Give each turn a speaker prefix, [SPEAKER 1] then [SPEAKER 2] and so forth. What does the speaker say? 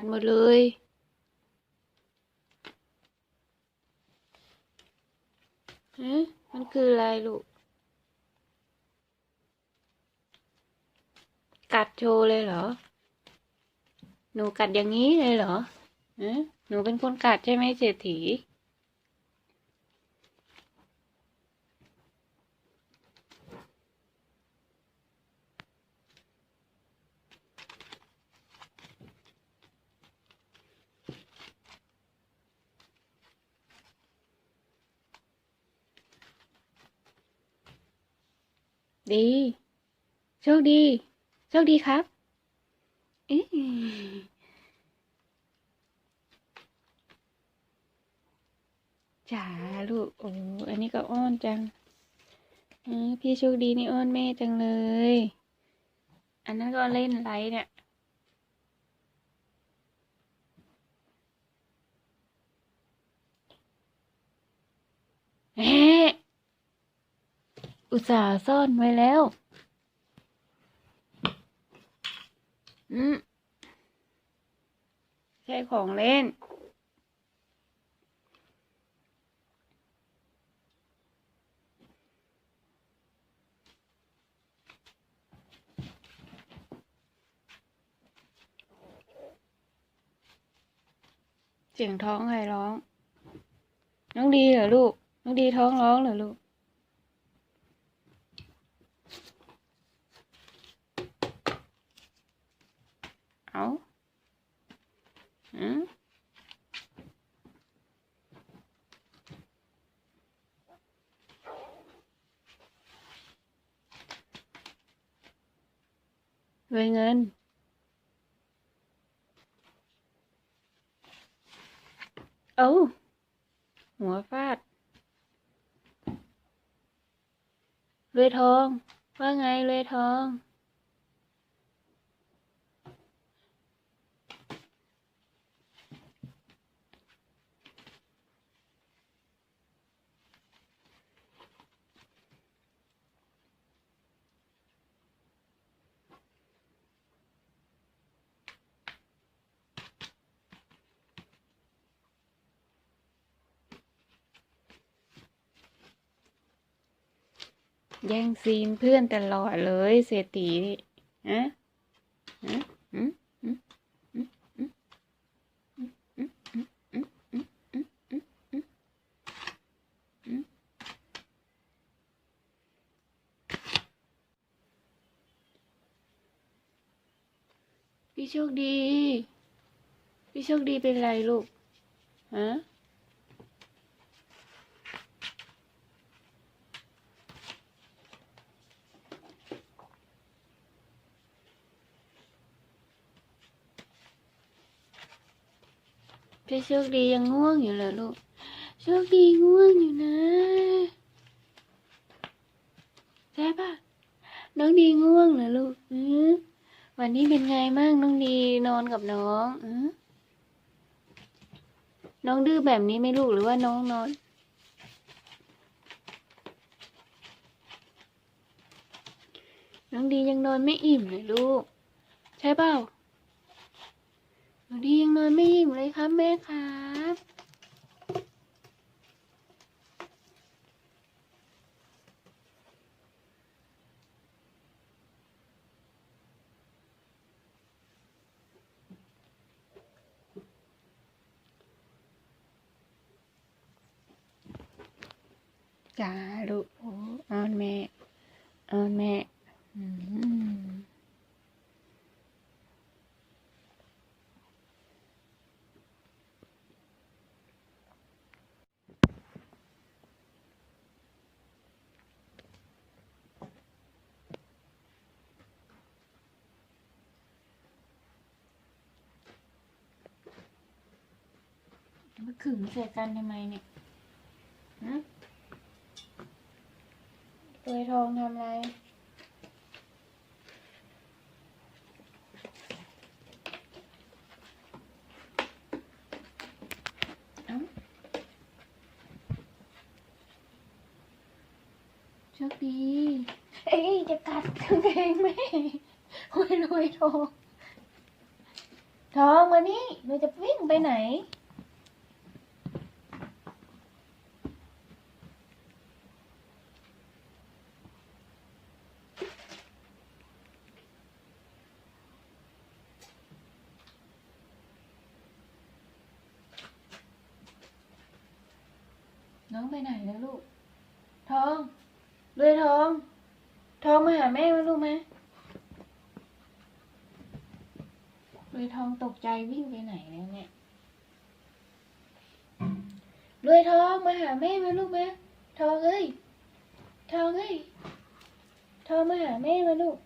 [SPEAKER 1] ดหมดเลย ฮะ มันคืออะไรลูก กัดโชว์เลยเหรอ หนูกัดอย่างนี้เลยเหรอฮะหนูเป็นคนกัดใช่ไหมเศรษฐี ดี โชคดี โชคดีครับจ๋าลูก โอ้ อันนี้ก็อ้อนจังพี่โชคดีนี่อ้อนแม่จังเลย อันนั้นก็เล่นไรเนี่ย แหม อุตส่าห์ซ่อนไว้แล้ว อืมใช่ของเล่น เสียงท้องใครร้อง น้องดีเหรอลูก น้องดีท้องร้องเหรอลูก áo ừ. Vinh Anh Ấu. Oh. Ngồi phát. Lê Thương Vâng ngay Lê Thương แย่งซีนเพื่อนตลอดเลยเศรษฐีนี่ฮะฮะอืมอืมอืมอืมอืมอืมอืมอืมอืมอืมอืมอืมพี่โชคดี พี่โชคดีเป็นไรลูกฮะ พี่โชคดียังง่วงอยู่เหรอลูก โชคดีง่วงอยู่นะใช่ปะน้องดีง่วงเหรอลูกอือวันนี้เป็นไงบ้างน้องดีนอนกับน้องอือน้องดื้อแบบนี้ไหม่ลูกหรือว่าน้องนอน น้องดียังนอนไม่อิ่มเลยลูก ใช่เปล่า หนูดียังนอนไม่อิ่มเลยครับแม่ครับจ้าลูกโอ้ออนแม่ออนแม่ อืม มา ขึงใส่กันทำไมเนี่ยฮะตัวทองทำอะไรเอ้าโชคดี เอ้ย จะกัดกางเกงแม่โอ้ยรวยทอง ทองมานี่หนูจะวิ่งไปไหน น้องไปไหนแล้วลูก ทองรวยทอง ทองมาหาแม่ไหมลูกไหมรวยทองตกใจวิ่งไปไหนแล้วเนี่ยรวยทองมาหาแม่ไหมลูกไหมทองเอ้ย ทองเอ้ย ทองมาหาแม่ไหมลูก